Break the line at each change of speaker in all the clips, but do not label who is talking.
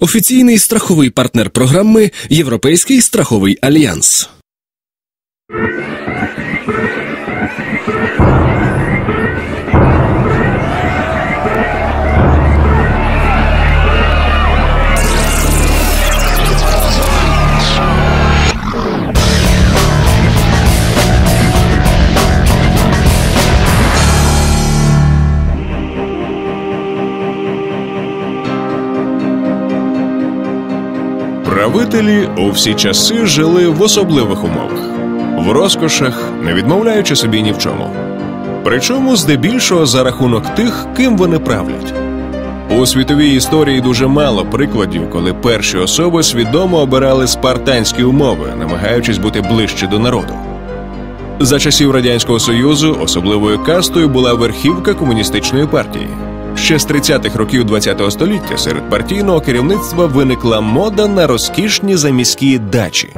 офіційний страховий партнер програми Європейський страховий альянс.
Правителі у всі часи жили в особливих умовах, в розкошах, не відмовляючи собі ні в чому. Причому здебільшого за рахунок тих, ким вони правлять. У світовій історії дуже мало прикладів, коли перші особи свідомо обирали спартанські умови, намагаючись бути ближче до народу. За часів радянського союзу особливою кастою була верхівка комуністичної партії. Ще з 30-х років ХХ століття серед партійного керівництва виникла мода на розкішні заміські дачі.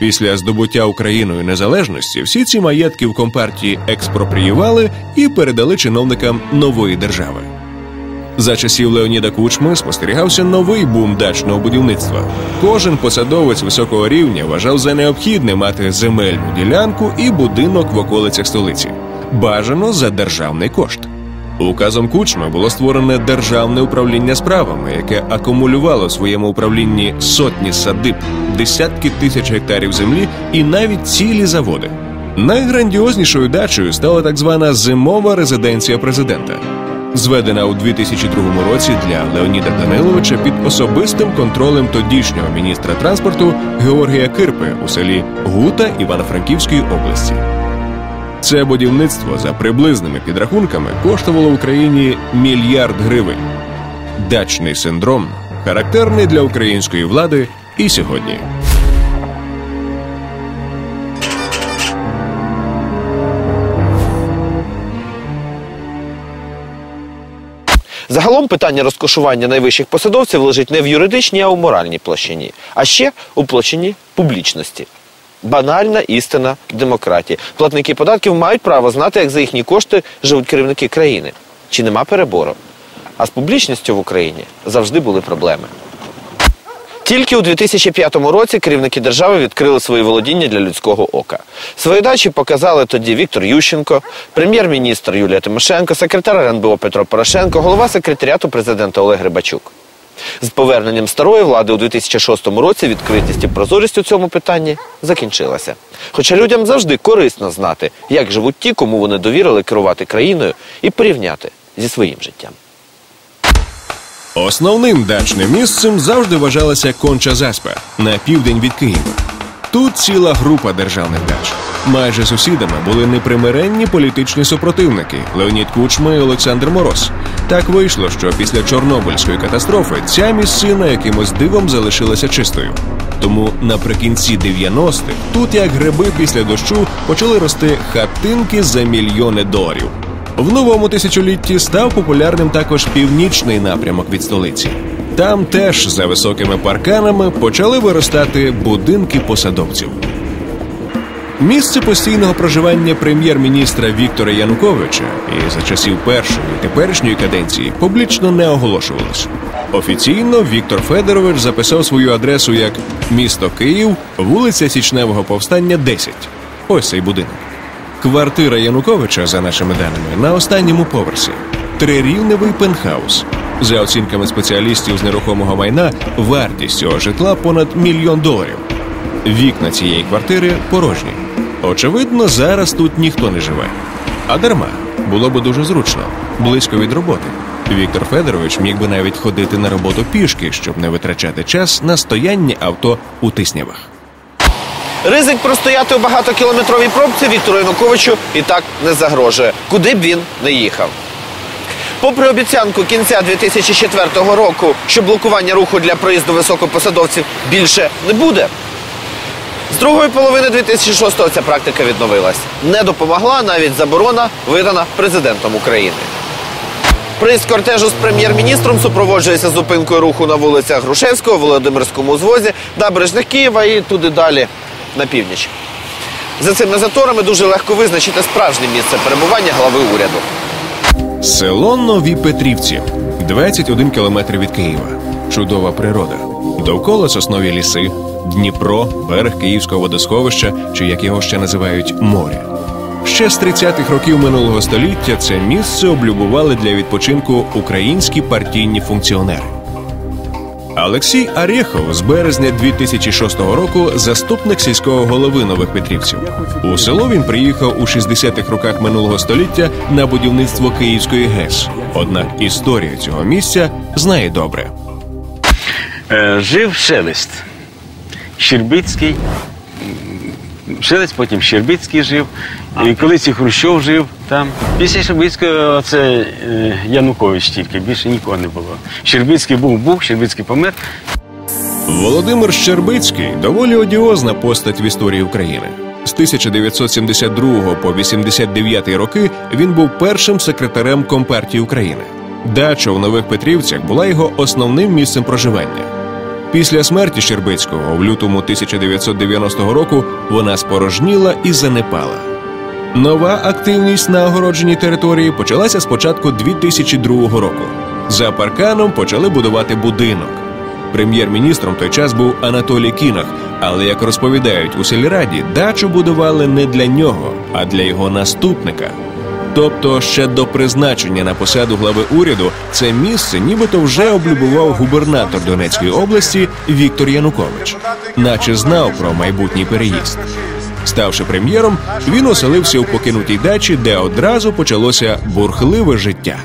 Після здобуття Україною незалежності всі ці маєтки в компартії експропріювали і передали чиновникам нової держави. За часів Леоніда Кучми спостерігався новий бум дачного будівництва. Кожен посадовець високого рівня вважав за необхідне мати земельну ділянку і будинок в околицях столиці. Бажано за державний кошт. Указом Кучма було створене державне управління справами, яке акумулювало в своєму управлінні сотні садиб, десятки тисяч гектарів землі і навіть цілі заводи. Найграндіознішою дачею стала так звана зимова резиденція президента, зведена у 2002 році для Леоніда Даниловича під особистим контролем тодішнього міністра транспорту Георгія Кирпи у селі Гута Івано-Франківської області. Це будівництво за приблизними підрахунками коштувало Україні мільярд гривень. Дачний синдром характерний для української влади і сьогодні.
Загалом питання розкошування найвищих посадовців лежить не в юридичній, а у моральній площині, а ще у площині публічності. Банальна істина демократії. Платники податків мають право знати, як за їхні кошти живуть керівники країни. Чи нема перебору? А з публічністю в Україні завжди були проблеми. Тільки у 2005 році керівники держави відкрили свої володіння для людського ока. Свої дачі показали тоді Віктор Ющенко, прем'єр-міністр Юлія Тимошенко, секретар РНБО Петро Порошенко, голова секретаріату президента Олег Рибачук. З поверненням старої влади у 2006 році відкритість і прозорість у цьому питанні закінчилася. Хоча людям завжди корисно знати, як живуть ті, кому вони довірили керувати країною, і порівняти зі своїм життям.
Основним дачним місцем завжди вважалася конча заспа на південь від Києва. Тут ціла група державних дач. Майже сусідами були непримиренні політичні супротивники Леонід Кучма і Олександр Мороз. Так вийшло, що після Чорнобильської катастрофи ця місцина якимось дивом залишилася чистою. Тому наприкінці 90-х тут, як гриби після дощу, почали рости хатинки за мільйони доларів. В новому тисячолітті став популярним також північний напрямок від столиці. Там теж за високими парканами почали виростати будинки посадовців. Місце постійного проживання прем'єр-міністра Віктора Януковича і за часів першої теперішньої каденції публічно не оголошувалось. Офіційно Віктор Федорович записав свою адресу як місто Київ, вулиця Січневого повстання, 10. Ось цей будинок. Квартира Януковича, за нашими даними, на останньому поверсі. Трирівневий пентхаус. За оцінками спеціалістів з нерухомого майна, вартість цього житла понад мільйон доларів. Вікна цієї квартири порожні. Очевидно, зараз тут ніхто не живе. А дарма було би дуже зручно, близько від роботи. Віктор Федорович міг би навіть ходити на роботу пішки, щоб не витрачати час на стояння авто у тиснявах.
Ризик простояти у багатокілометровій пробці Віктору Януковичу і так не загрожує, куди б він не їхав. Попри обіцянку кінця 2004 року, що блокування руху для проїзду високопосадовців більше не буде. З другої половини 2006-го ця практика відновилась. Не допомогла навіть заборона, видана президентом України. Приїзд кортежу з прем'єр-міністром супроводжується зупинкою руху на вулицях Грушевського, Володимирському узвозі, набережних Києва і туди далі на північ. За цими заторами дуже легко визначити справжнє місце перебування глави уряду.
Село Нові Петрівці 21 кілометр від Києва. чудова природа. Довкола соснові ліси, Дніпро, берег Київського водосховища, чи як його ще називають море. Ще з 30-х років минулого століття це місце облюбували для відпочинку українські партійні функціонери. Олексій Арєхов з березня 2006 року заступник сільського голови нових Петрівців. У село він приїхав у 60-х роках минулого століття на будівництво Київської ГЕС. Однак історію цього місця знає добре.
Е, жив Шелест. Щербицький. Шелест, потім Щербицький жив. І колись і Хрущов жив там. Після Щербицького це е, Янукович тільки, більше нікого не було. Щербицький був, був, Щербицький помер.
Володимир Щербицький доволі одіозна постать в історії України. З 1972 по 89 роки він був першим секретарем Компартії України. Дача у Нових Петрівцях була його основним місцем проживання. Після смерті Щербицького в лютому 1990 року вона спорожніла і занепала. Нова активність на огородженій території почалася з початку 2002 року. За парканом почали будувати будинок. Прем'єр-міністром той час був Анатолій Кінах, але як розповідають у сільраді, дачу будували не для нього, а для його наступника. Тобто, ще до призначення на посаду глави уряду це місце нібито вже облюбував губернатор Донецької області Віктор Янукович, наче знав про майбутній переїзд. Ставши прем'єром, він оселився у покинутій дачі, де одразу почалося бурхливе життя.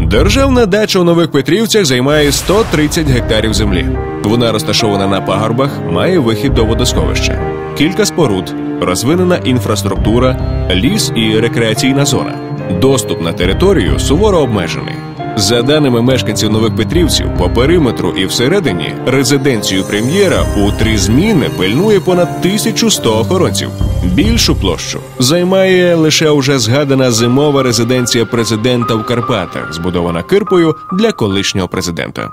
Державна дача у Нових Петрівцях займає 130 гектарів землі. Вона розташована на пагорбах, має вихід до водосховища, кілька споруд, розвинена інфраструктура, ліс і рекреаційна зона. Доступ на територію суворо обмежений. За даними мешканців Нових Петрівців, по периметру і всередині резиденцію прем'єра у три зміни пильнує понад 1100 охоронців. Більшу площу займає лише уже згадана зимова резиденція президента в Карпатах, збудована кирпою для колишнього президента.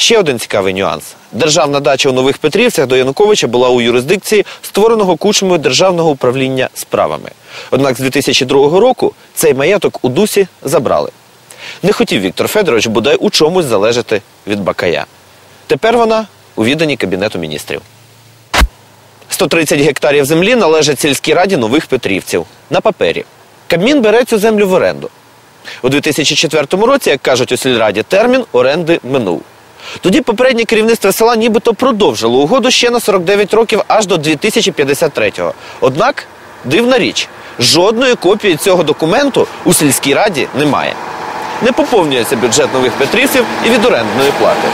Ще один цікавий нюанс. Державна дача у Нових Петрівцях до Януковича була у юрисдикції створеного кучмою Державного управління справами. Однак з 2002 року цей маєток у Дусі забрали. Не хотів Віктор Федорович бодай у чомусь залежати від Бакая. Тепер вона у відданні Кабінету міністрів. 130 гектарів землі належать сільській раді нових Петрівців на папері. Кабмін бере цю землю в оренду. У 2004 році, як кажуть у сільраді, термін оренди минув. Тоді попереднє керівництво села нібито продовжило угоду ще на 49 років аж до 2053-го. Однак, дивна річ, жодної копії цього документу у сільській раді немає. Не поповнюється бюджет нових Петрівців і від орендної плати.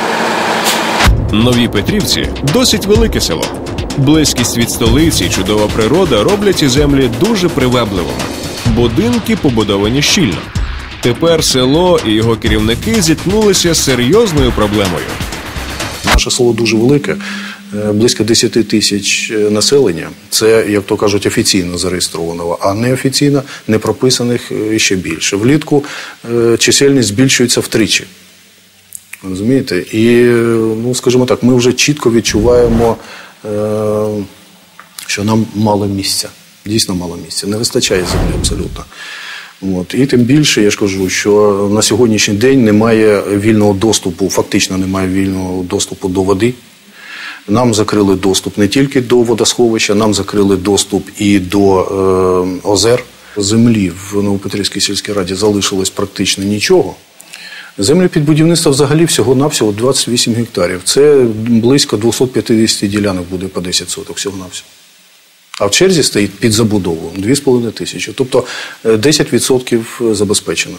Нові Петрівці досить велике село. Близькість від столиці чудова природа роблять ці землі дуже привабливими. Будинки побудовані щільно. Тепер село і його керівники зіткнулися з серйозною проблемою.
Наше село дуже велике, е, близько 10 тисяч е, населення. Це, як то кажуть, офіційно зареєстрованого, а неофіційно не прописаних е, ще більше. Влітку чисельність збільшується втричі. Розумієте? І, ну, скажімо так, ми вже чітко відчуваємо, що нам мало місця. Дійсно мало місця. Не вистачає землі абсолютно. От. І тим більше я ж кажу, що на сьогоднішній день немає вільного доступу, фактично немає вільного доступу до води. Нам закрили доступ не тільки до водосховища, нам закрили доступ і до е, озер. Землі в Новопетрівській сільській раді залишилось практично нічого. Землі під будівництво взагалі всього-навсього 28 гектарів. Це близько 250 ділянок буде по 10 соток всього-навсього. А в черзі стоїть під забудову 2,5 тисячі. Тобто е, 10% забезпечено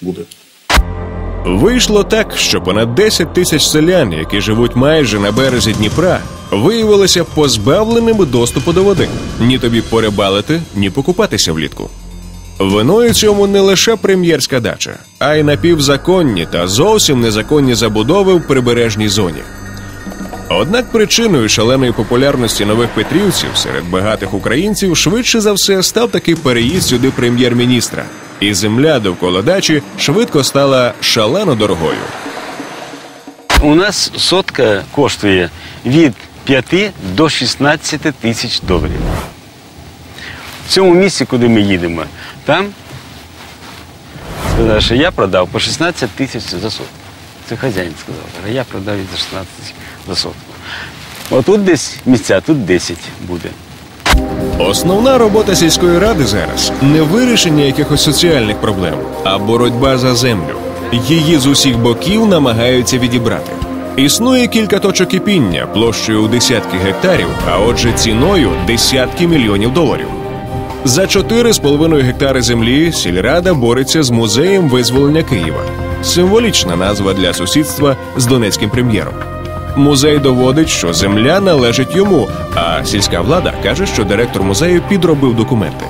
буде.
Вийшло так, що понад 10 тисяч селян, які живуть майже на березі Дніпра, виявилися позбавленими доступу до води. Ні тобі порибалити, ні покупатися влітку. Виною цьому не лише прем'єрська дача, а й напівзаконні та зовсім незаконні забудови в прибережній зоні. Однак причиною шаленої популярності нових петрівців серед багатих українців швидше за все став такий переїзд сюди прем'єр-міністра, і земля довкола дачі швидко стала шалено дорогою.
У нас сотка коштує від 5 до 16 тисяч доларів. В цьому місці, куди ми їдемо, там що я продав по 16 тисяч за сотку. Це хазяїн сказав. А я продав їх за 16 за сотку. Отут десь місця, тут 10 буде.
Основна робота сільської ради зараз не вирішення якихось соціальних проблем, а боротьба за землю. Її з усіх боків намагаються відібрати. Існує кілька точок кипіння площею у десятки гектарів, а отже, ціною десятки мільйонів доларів. За 4,5 гектари землі сільрада бореться з музеєм визволення Києва. Символічна назва для сусідства з донецьким прем'єром. Музей доводить, що земля належить йому, а сільська влада каже, що директор музею підробив документи.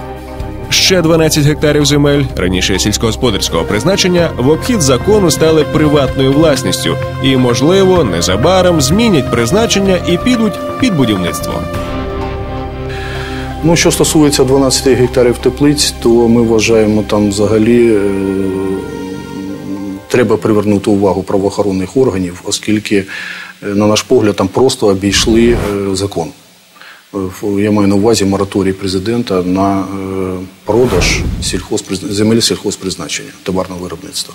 Ще 12 гектарів земель, раніше сільськогосподарського призначення, в обхід закону стали приватною власністю і, можливо, незабаром змінять призначення і підуть під будівництво.
Ну, що стосується 12 гектарів теплиць, то ми вважаємо там взагалі е, треба привернути увагу правоохоронних органів, оскільки, е, на наш погляд, там просто обійшли е, закон. Е, Я маю на увазі мораторій президента на продаж сільхозпризна- земель сільхозпризначення, товарного виробництва.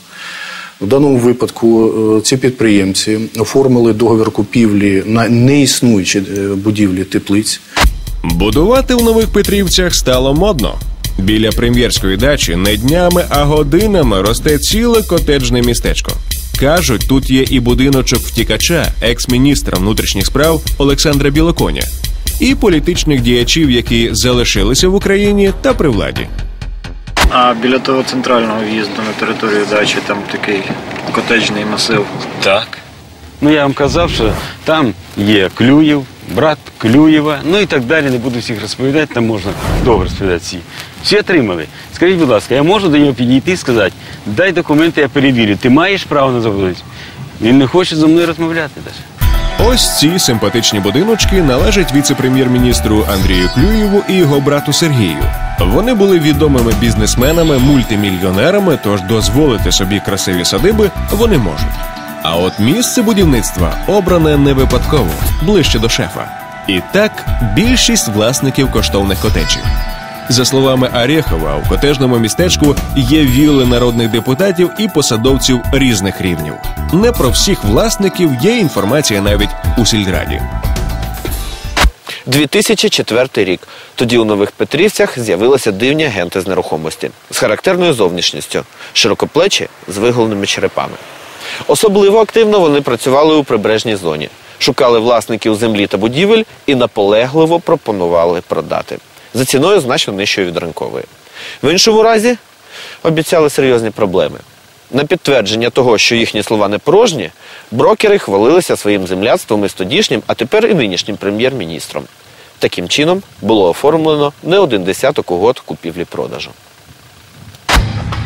В даному випадку ці підприємці оформили договір купівлі на неіснуючі будівлі теплиць.
Будувати в нових Петрівцях стало модно. Біля прем'єрської дачі не днями, а годинами росте ціле котеджне містечко. Кажуть, тут є і будиночок втікача, екс-міністра внутрішніх справ Олександра Білоконя, і політичних діячів, які залишилися в Україні та при владі.
А біля того центрального в'їзду на територію дачі там такий котеджний масив.
Так. Ну я вам казав, що там є Клюєв, брат Клюєва, ну і так далі. Не буду всіх розповідати, там можна довго розповідати всі. Всі отримали. Скажіть, будь ласка, я можу до нього підійти і сказати, дай документи, я перевірю. Ти маєш право на забудову? Він не хоче зі мною розмовляти навіть.
Ось ці симпатичні будиночки належать віце-прем'єр-міністру Андрію Клюєву і його брату Сергію. Вони були відомими бізнесменами, мультимільйонерами, тож дозволити собі красиві садиби вони можуть. А от місце будівництва обране не випадково, ближче до шефа. І так більшість власників коштовних котеджів. За словами Арєхова, у котежному містечку є вілли народних депутатів і посадовців різних рівнів. Не про всіх власників є інформація навіть у сільраді.
2004 рік. Тоді у нових Петрівцях з'явилися дивні агенти з нерухомості з характерною зовнішністю, широкоплечі з виголеними черепами. Особливо активно вони працювали у прибережній зоні, шукали власників землі та будівель і наполегливо пропонували продати за ціною значно нижчою від ринкової. В іншому разі обіцяли серйозні проблеми. На підтвердження того, що їхні слова не порожні, брокери хвалилися своїм земляцтвом із тодішнім, а тепер і нинішнім прем'єр-міністром. Таким чином було оформлено не один десяток угод купівлі-продажу.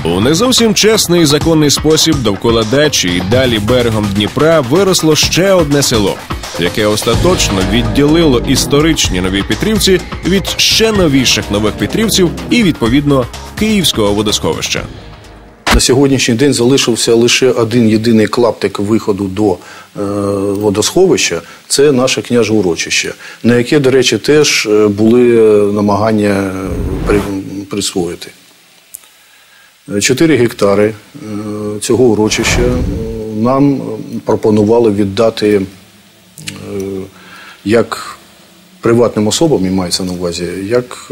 У не зовсім чесний і законний спосіб довкола дачі і далі берегом Дніпра виросло ще одне село, яке остаточно відділило історичні нові Петрівці від ще новіших нових Петрівців і відповідно Київського водосховища.
На сьогоднішній день залишився лише один єдиний клаптик виходу до е, водосховища це наше княже урочище, на яке, до речі, теж е, були намагання е, присвоїти. Чотири гектари е, цього урочища е, нам пропонували віддати е, як приватним особам, і мається на увазі, як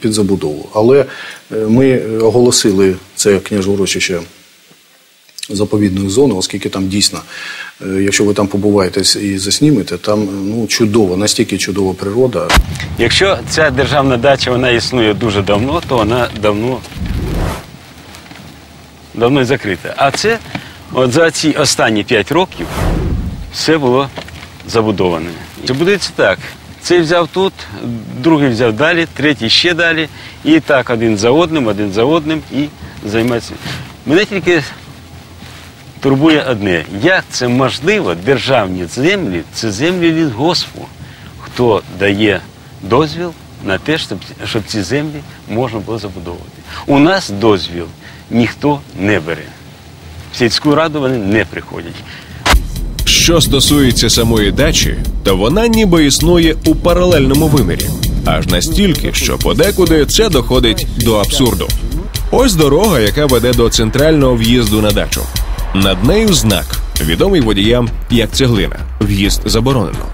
під забудову. Але ми оголосили це княже урочище заповідною зоною, оскільки там дійсно, якщо ви там побуваєте і заснімете, там ну, чудова, настільки чудова природа.
Якщо ця державна дача вона існує дуже давно, то вона давно, давно і закрита. А це от за ці останні 5 років все було забудоване. Це будується так. Цей взяв тут, другий взяв далі, третій ще далі. І так один за одним, один за одним і займається. Мене тільки турбує одне. Як це можливо, державні землі, це землі лісгоспу. Хто дає дозвіл на те, щоб ці землі можна було забудовувати. У нас дозвіл ніхто не бере. В сільську раду вони не приходять.
Що стосується самої дачі, то вона ніби існує у паралельному вимірі, аж настільки, що подекуди це доходить до абсурду. Ось дорога, яка веде до центрального в'їзду на дачу. Над нею знак, відомий водіям як цеглина. В'їзд заборонено.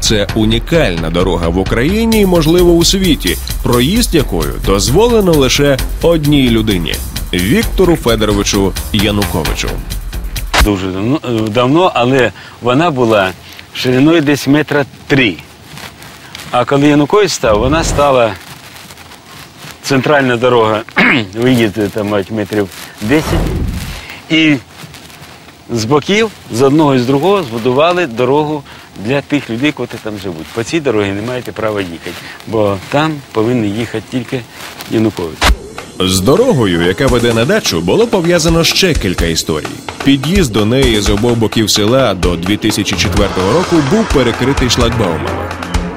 Це унікальна дорога в Україні і, можливо, у світі, проїзд якою дозволено лише одній людині Віктору Федоровичу Януковичу.
дуже давно, е, але вона була шириною десь метра три. А коли Янукович став, вона стала центральна дорога, ви там мають метрів 10. І з боків, з одного і з другого, збудували дорогу для тих людей, котрі там живуть. По цій дорозі не маєте права їхати, бо там повинен їхати тільки Янукович.
З дорогою, яка веде на дачу, було пов'язано ще кілька історій. Під'їзд до неї з обох боків села до 2004 року був перекритий шлагбаумами.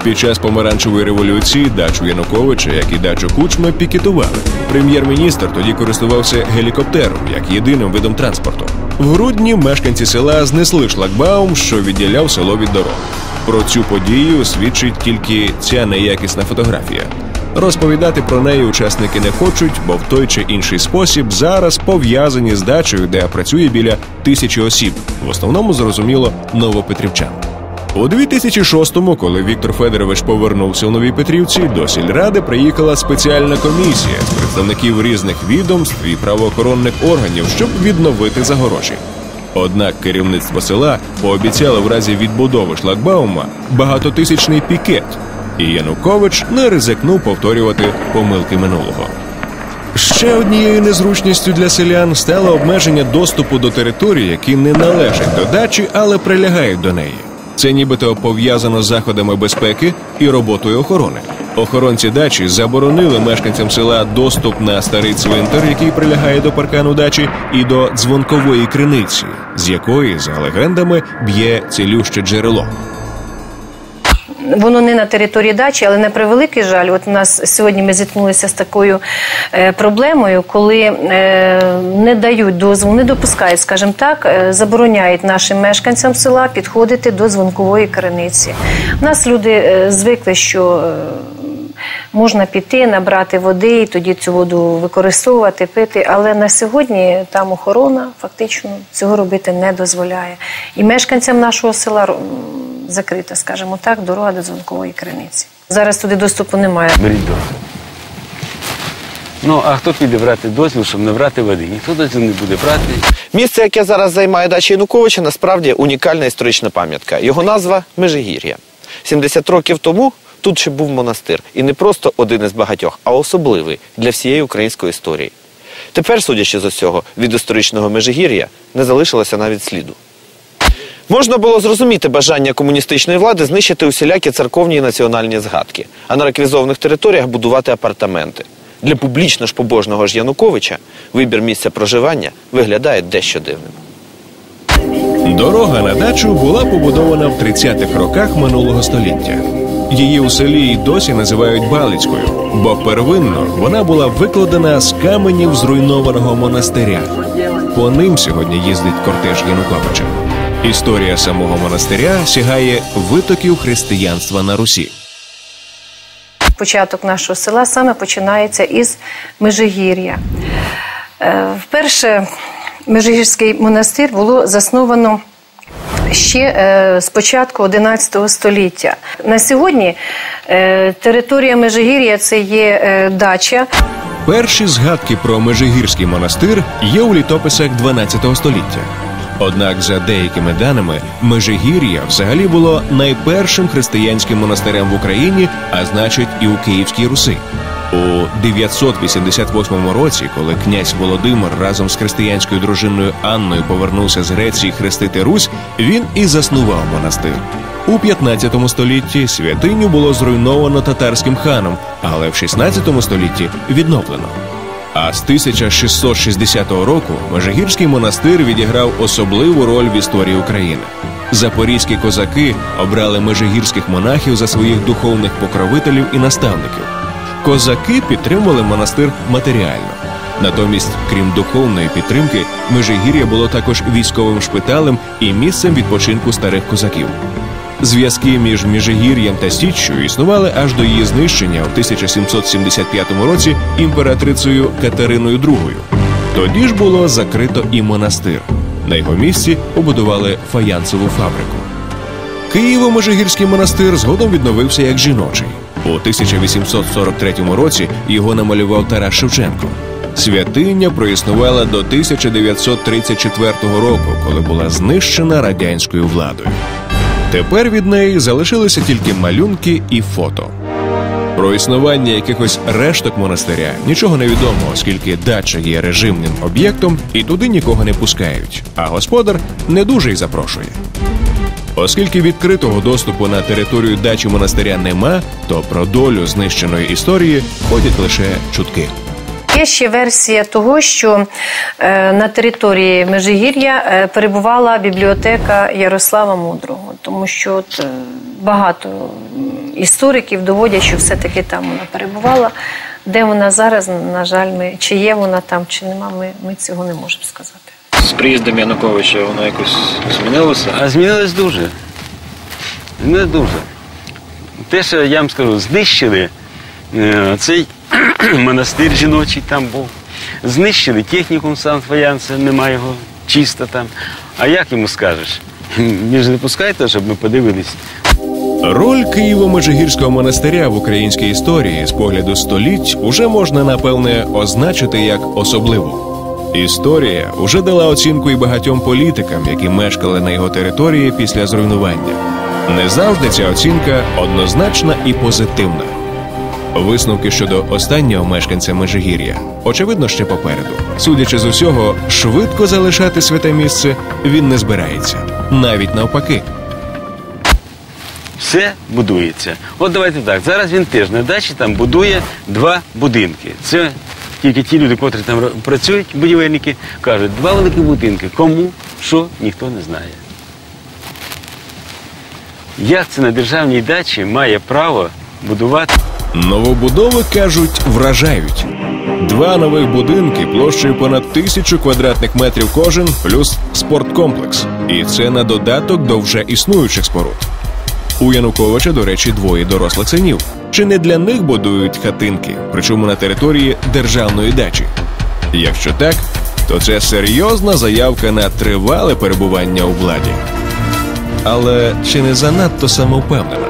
Під час помаранчевої революції дачу Януковича, як і дачу Кучми, пікетували. Прем'єр-міністр тоді користувався гелікоптером як єдиним видом транспорту. В грудні мешканці села знесли шлагбаум, що відділяв село від дороги. Про цю подію свідчить тільки ця неякісна фотографія. Розповідати про неї учасники не хочуть, бо в той чи інший спосіб зараз пов'язані з дачею, де працює біля тисячі осіб, в основному зрозуміло новопетрівчан. У 2006-му, коли Віктор Федорович повернувся у Новій Петрівці, до сільради приїхала спеціальна комісія з представників різних відомств і правоохоронних органів, щоб відновити загорожі. Однак керівництво села пообіцяло в разі відбудови шлагбаума багатотисячний пікет, і Янукович не ризикнув повторювати помилки минулого. Ще однією незручністю для селян стало обмеження доступу до територій, які не належать до дачі, але прилягають до неї. Це нібито пов'язано з заходами безпеки і роботою охорони. Охоронці дачі заборонили мешканцям села доступ на старий цвинтар, який прилягає до паркану дачі, і до дзвонкової криниці, з якої, за легендами, б'є цілюще джерело.
Воно не на території дачі, але на превеликий жаль. От у нас сьогодні ми зіткнулися з такою е, проблемою, коли е, не дають дозволу, не допускають, скажімо так, е, забороняють нашим мешканцям села підходити до дзвонкової криниці. У нас люди звикли, що можна піти, набрати води і тоді цю воду використовувати, пити. Але на сьогодні там охорона фактично цього робити не дозволяє. І мешканцям нашого села закрита, скажімо так, дорога до дзвонкової криниці. Зараз туди доступу немає.
Беріть дозвіл. Ну, а хто піде брати дозвіл, щоб не брати води? Ніхто дозвіл не буде брати.
Місце, яке зараз займає дача Януковича, насправді унікальна історична пам'ятка. Його назва Межигір'я. 70 років тому тут ще був монастир. І не просто один із багатьох, а особливий для всієї української історії. Тепер, судячи з усього, від історичного Межигір'я не залишилося навіть сліду. Можна було зрозуміти бажання комуністичної влади знищити усілякі церковні і національні згадки, а на реквізованих територіях будувати апартаменти. Для публічно ж побожного ж Януковича вибір місця проживання виглядає дещо дивним.
Дорога на дачу була побудована в 30-х роках минулого століття. Її у селі й досі називають Балицькою, бо первинно вона була викладена з каменів зруйнованого монастиря. По ним сьогодні їздить кортеж Януковича. Історія самого монастиря сягає витоків християнства на Русі.
початок нашого села саме починається із Межигір'я. Е, Вперше Межигірський монастир було засновано ще е, з початку XI століття. На сьогодні е, територія Межигір'я це є дача.
Перші згадки про Межигірський монастир є у літописах 12 століття. Однак, за деякими даними, Межигір'я взагалі було найпершим християнським монастирем в Україні, а значить, і у Київській Руси. У 988 році, коли князь Володимир разом з християнською дружиною Анною повернувся з Греції хрестити Русь, він і заснував монастир. У 15 столітті святиню було зруйновано татарським ханом, але в 16 столітті відновлено. А з 1660 року Межигірський монастир відіграв особливу роль в історії України. Запорізькі козаки обрали межигірських монахів за своїх духовних покровителів і наставників. Козаки підтримували монастир матеріально. Натомість, крім духовної підтримки, Межигір'я було також військовим шпиталем і місцем відпочинку старих козаків. Зв'язки між Міжигір'ям та Січчю існували аж до її знищення у 1775 році імператрицею Катериною II. Тоді ж було закрито і монастир. На його місці побудували фаянсову фабрику. Києво-Межигірський монастир згодом відновився як жіночий. У 1843 році його намалював Тарас Шевченко. Святиня проіснувала до 1934 року, коли була знищена радянською владою. Тепер від неї залишилися тільки малюнки і фото. Про існування якихось решток монастиря нічого не відомо, оскільки дача є режимним об'єктом і туди нікого не пускають, а господар не дуже й запрошує. Оскільки відкритого доступу на територію дачі монастиря нема, то про долю знищеної історії ходять лише чутки.
Є ще версія того, що е, на території Межигір'я е, перебувала бібліотека Ярослава Мудрого, тому що от, е, багато істориків доводять, що все-таки там вона перебувала. Де вона зараз, на жаль, ми чи є вона там, чи нема, ми, ми цього не можемо сказати.
З приїздом Януковича воно якось змінилося.
А змінилось дуже. Не дуже. Те, що я вам скажу, знищили е, цей монастир жіночий там був. Знищили технікум сан фаянса, немає його чисто там. А як йому скажеш? Він ж не пускайте, щоб ми подивились.
Роль Києво-Межигірського монастиря в українській історії з погляду століть уже можна напевне означити як особливу. Історія уже дала оцінку і багатьом політикам, які мешкали на його території після зруйнування. Не завжди ця оцінка однозначна і позитивна. Висновки щодо останнього мешканця Межигір'я, очевидно, ще попереду. Судячи з усього, швидко залишати святе місце він не збирається, навіть навпаки.
Все будується. От давайте так. Зараз він теж на дачі там будує два будинки. Це тільки ті люди, котрі там працюють, будівельники, кажуть, два великі будинки. Кому, що, ніхто не знає. Як це на державній дачі має право будувати?
Новобудови кажуть, вражають. Два нових будинки площею понад тисячу квадратних метрів кожен, плюс спорткомплекс. І це на додаток до вже існуючих споруд. У Януковича, до речі, двоє дорослих синів. Чи не для них будують хатинки, причому на території державної дачі? Якщо так, то це серйозна заявка на тривале перебування у владі. Але чи не занадто самовпевнена?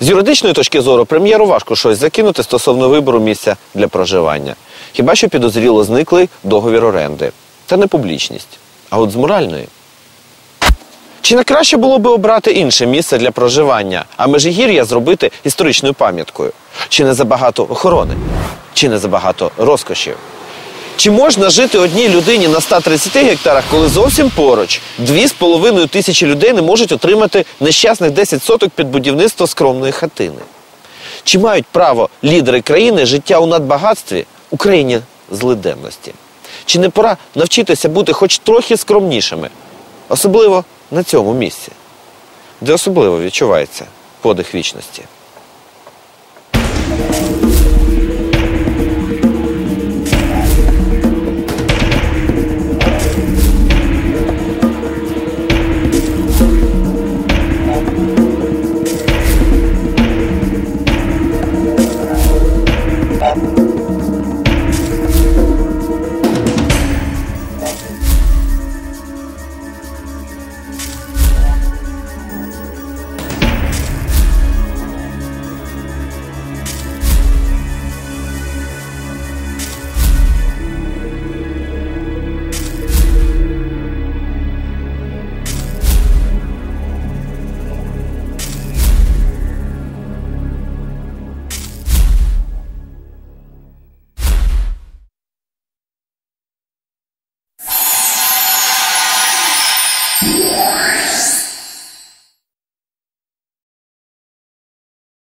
З юридичної точки зору прем'єру важко щось закинути стосовно вибору місця для проживання. Хіба що підозріло зниклий договір оренди. Це не публічність. А от з моральної. Чи не краще було би обрати інше місце для проживання, а Межигір'я зробити історичною пам'яткою? Чи не забагато охорони? Чи не забагато розкошів? Чи можна жити одній людині на 130 гектарах, коли зовсім поруч 2,5 тисячі людей не можуть отримати нещасних 10 соток під будівництво скромної хатини? Чи мають право лідери країни життя у надбагатстві Україні злиденності? Чи не пора навчитися бути хоч трохи скромнішими, особливо на цьому місці, де особливо відчувається подих вічності?